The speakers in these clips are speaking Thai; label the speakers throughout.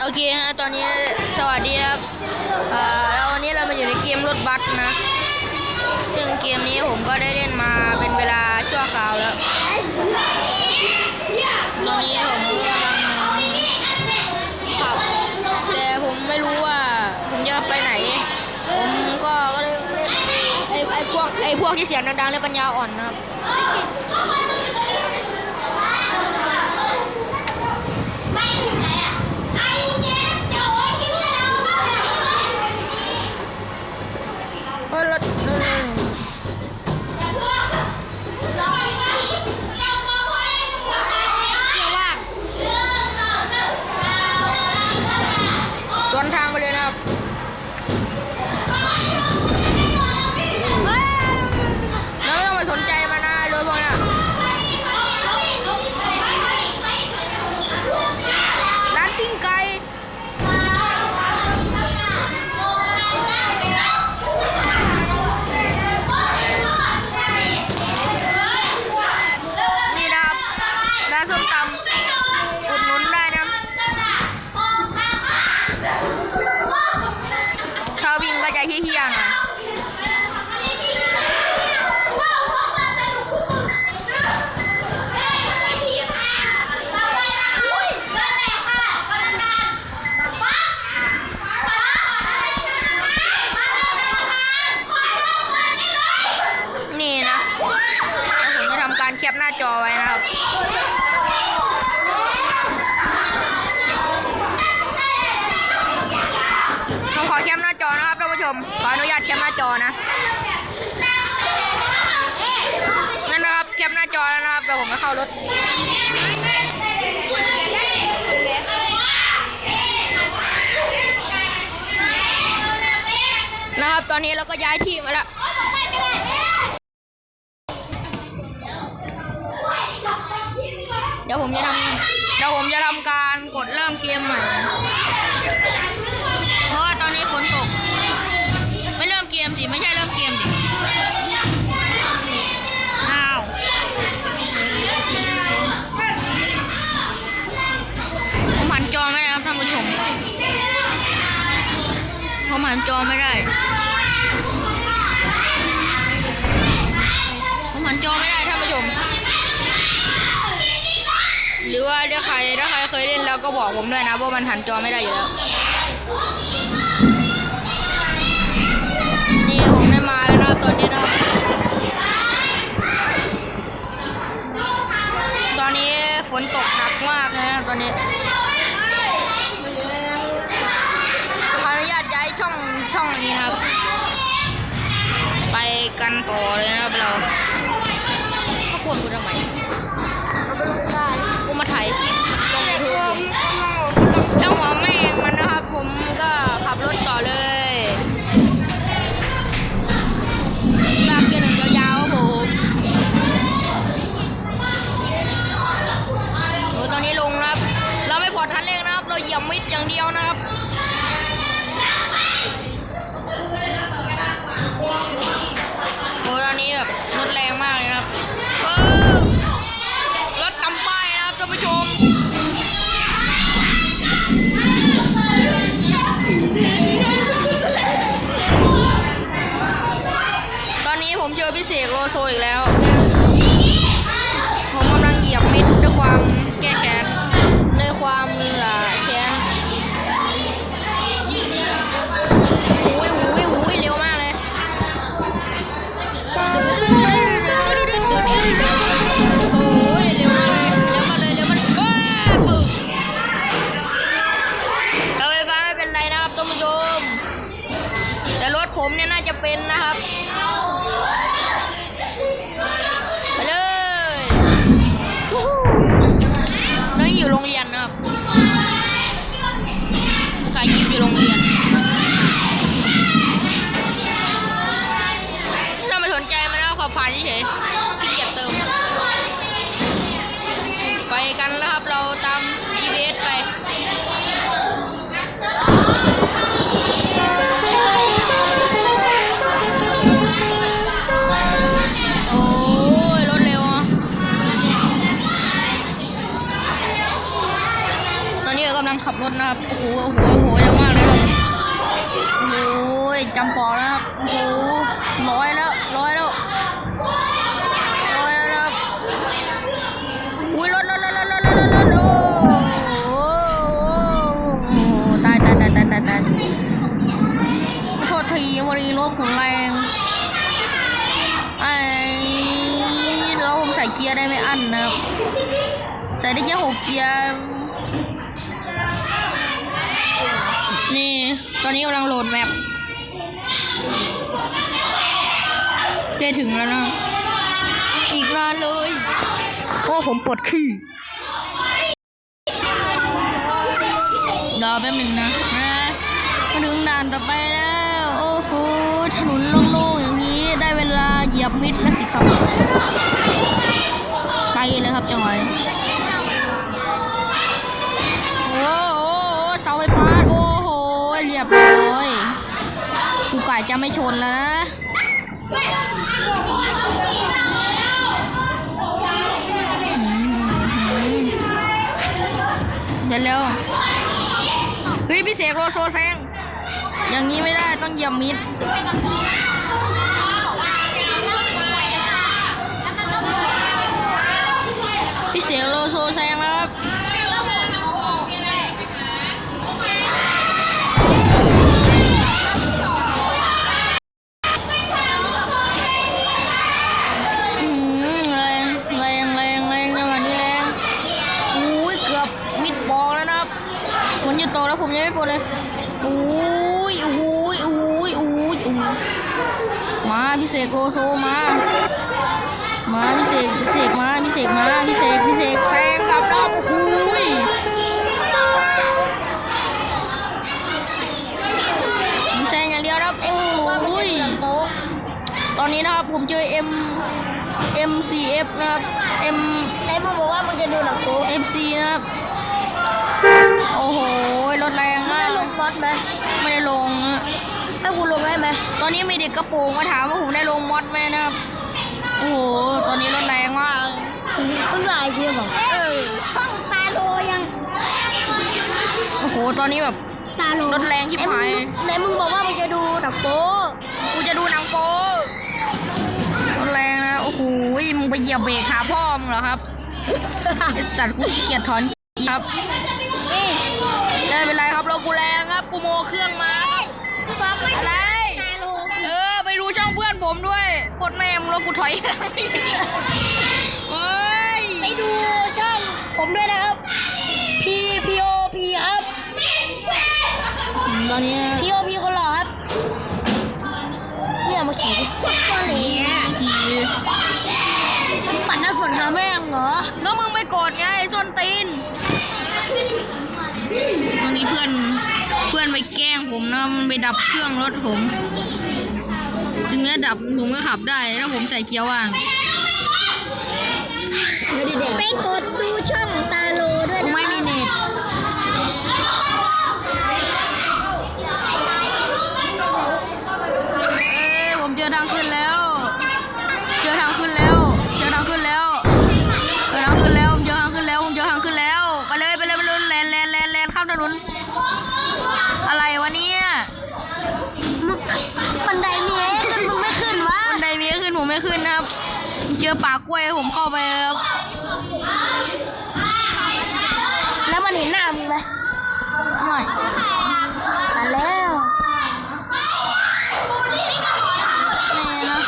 Speaker 1: โอเคฮะตอนนี้สวัสดีครับเอ่อวันนี้เรามาอยู่ในเกมรถบัสนะซึ่งเกมนี้ผมก็ได้เล่นมาเป็นเวลาชั่วคราวแล้ว ตอนนี้ผมกำลังขับ แต่ผมไม่รู้ว่าผมจะไปไหน ผมก็ก็เล่นไอ้ไอ้พวกไอ้พวกที่เสียงดังๆเลยปัญญาอ่อนนะครับาวิ่งก็จะเฮี้ยๆหน่อยนี่นะแล้วผมจะทำการแคปหน้าจอไว้นะครับ แล้วนะครับเดี๋ยวผมจะเข้ารถนะครับตอนนี้เราก็ย้ายที่มาแล้วเดี๋ยวผมจะทำเดี๋ยวผมจะทำการกดเริ่มเกมใหม่ เพราะว่าตอนนี้ฝนตก ไม่เริ่มเกมสิไม่ใช่เริ่มเกมสิ ผมหันจอไม่ได้ผมหันจอไม่ได้ท่านผู้ชม หรือว่าถ้าใครถ้าใครเคยเล่นแล้วก็บอกผมด้วยนะว่ามันหันจอไม่ได้อยู่แล้ว นี่ผมได้มาแล้วนะตอนนี้นะ ตอนนี้ฝนตกหนักมากเลยนะตอนนี้ นนี้ผมเจอพี่เสกโลโซอีกแล้ว ผมกำลังเหยียบมิดด้วยความแก้แค้นด้วยความ รถนะครับโอ้โหโอ้โหโอ้โหเร็วมากเลยครับโอ้โหจำปอแล้วครับโอ้โหร้อยแล้วร้อยแล้วร้อยแล้วครับอุ้ยรถรถรถรถรถรถรถโอ้โหตายตายตายตายตายตายโทษทีวันนี้รถผมแรงไอ้แล้วผมใส่เกียร์ได้ไม่อั้นนะครับใส่ได้แค่หกเกียร์ อนนี้กำลังโหลดแมปได้ถึงแล้วนะ อีกนานเลยโอ้ผมปวดขี้รอแป๊บหนึ่งนะนะมาถึงด่านต่อไปแล้ว โอ้โหถนนโล่งๆอย่างนี้ได้เวลาเหยียบมิดแล้วสิครับ ไปเลยครับจังห ยบร้อยกูกะจะไม่ชนแล้วนะเดี๋ยวเร็วเฮ้ยพี่เสกโลโซแซงอย่างนี้ไม่ได้ต้องเหยี่ยบมิดพี่เสกโลโซแซงแล้ว ผมยังไม่ปลดเลยอุ้ยอุ้ยอุ้ยอุ้ยอุ้ยมาพี่เสกโลโซมา มาพี่เสกพี่เสกมาพี่เสกมาพี่เสกพี่เสกแซงกลับนะครับโอ้ยผมแซงอย่างเดียวนะครับโอ้ยตอนนี้นะครับผมเจอ M MCF นะครับ M
Speaker 2: ไอ้มึงบอกว่ามึงจะดูหนังโป๊
Speaker 1: FC นะครับ โอ้โห รถแรงมา
Speaker 2: ได้
Speaker 1: ก
Speaker 2: ลงมอดไหม
Speaker 1: ไม่ได้ลงอะ
Speaker 2: ให้กูลงได้ไหม
Speaker 1: ตอนนี้มีเด็กกระโปรงมาถามว่าผมได้ลงมอดไหมนะครับโอ้โหตอนนี้รถแรงมาก
Speaker 2: มึงหลายทีบอก
Speaker 1: เออ
Speaker 2: ช่องตาโลยัง
Speaker 1: โอ้โหตอนนี้แบบ
Speaker 2: ตาโล
Speaker 1: รถแรงชิบหาย
Speaker 2: ไหนมึงบอกว่ามึงจะดูหนังโป๊
Speaker 1: กูจะดูหนังโป๊รถแรงนะโอ้โหมึงไปเหยียบเบรกหาพ่อมึงเหรอครับไอสัตว์กูขี้เกียจถอนเกียร์ครับ ค
Speaker 2: ต
Speaker 1: รแม่มึงรถกูถอยหลังเฮ้ย
Speaker 2: ไปดูช่องผมด้วยนะครับ P P O P ครับ
Speaker 1: ตอนนี้นะ
Speaker 2: P O P คนหล่อครับเนี่ยมาขี่ดิตัวเหล่อะ
Speaker 1: ขี่
Speaker 2: ปั่นน้ำฝนหาแม่งเหรอ
Speaker 1: แล้วมึงไม่โกรธไงไอ้ส้นตีนวันนี้เพื่อนเพื่อนไปแกล้งผมนะมันไปดับเครื่องรถผม ถึงแม้ดับผมก็ขับได้ถ้าผมใส่เกียร์ว่าง
Speaker 2: ไปกดดูช่องตาโล
Speaker 1: ขึ้นผมไม่
Speaker 2: ขึ้นนะ
Speaker 1: ครับ เจอป่ากล้วยผมเข้าไปครับ
Speaker 2: แล้วมันเห็นหน้ามึงไหม
Speaker 1: ไม่
Speaker 2: ตัดแล้ว
Speaker 1: แน่นะ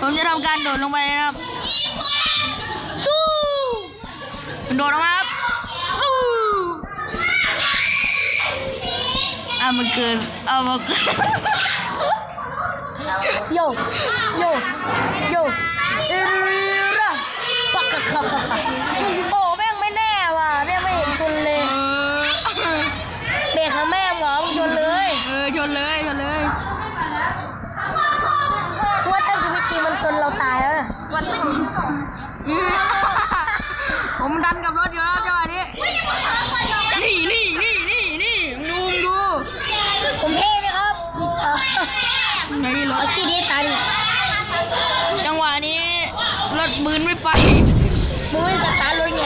Speaker 1: ผมจะทำการโดดลงไปเลยนะครับ สู้โดดลงมาครับ สู้อะมันเกินเอามาเกิน
Speaker 2: โย โยโยเอระปักกะค่ะค่ะค่ะโอ้แม่งไม่แน่ว่ะแม่งไม่เห็นชนเลย
Speaker 1: เออ
Speaker 2: เบรกของแม่งเหรอมึงชนเลย
Speaker 1: เออชนเลยชนเลย
Speaker 2: เพราะว่าถ้าชีวิตจริงมันชนเราตายแล้วนะ
Speaker 1: ผมดันกับรถอยู่แล้วจังหวะนี้นี่นี่นี่นี่นี่ดูดู
Speaker 2: ผมเท่ไหมครับเอา
Speaker 1: ไหนนี่ร
Speaker 2: เอา
Speaker 1: ถ
Speaker 2: ขี้ดีตัน
Speaker 1: จังหวะนี้ มืนไม่ไป
Speaker 2: มึงไม่สตาร์ทรถไง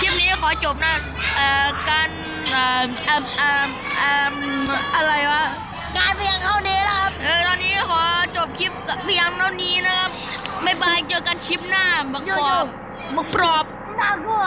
Speaker 1: คลิปนี้ขอจบนะเอ่อการเอ่อเออเออเอออะไรวะ
Speaker 2: การเพียงเท่านี้นะครับ
Speaker 1: เออตอนนี้ขอจบคลิปเพียงเท่านี้นะครับบ๊ายบายเจอกันคลิปหน้าบักปอบบักปรอบ
Speaker 2: น่ากลัว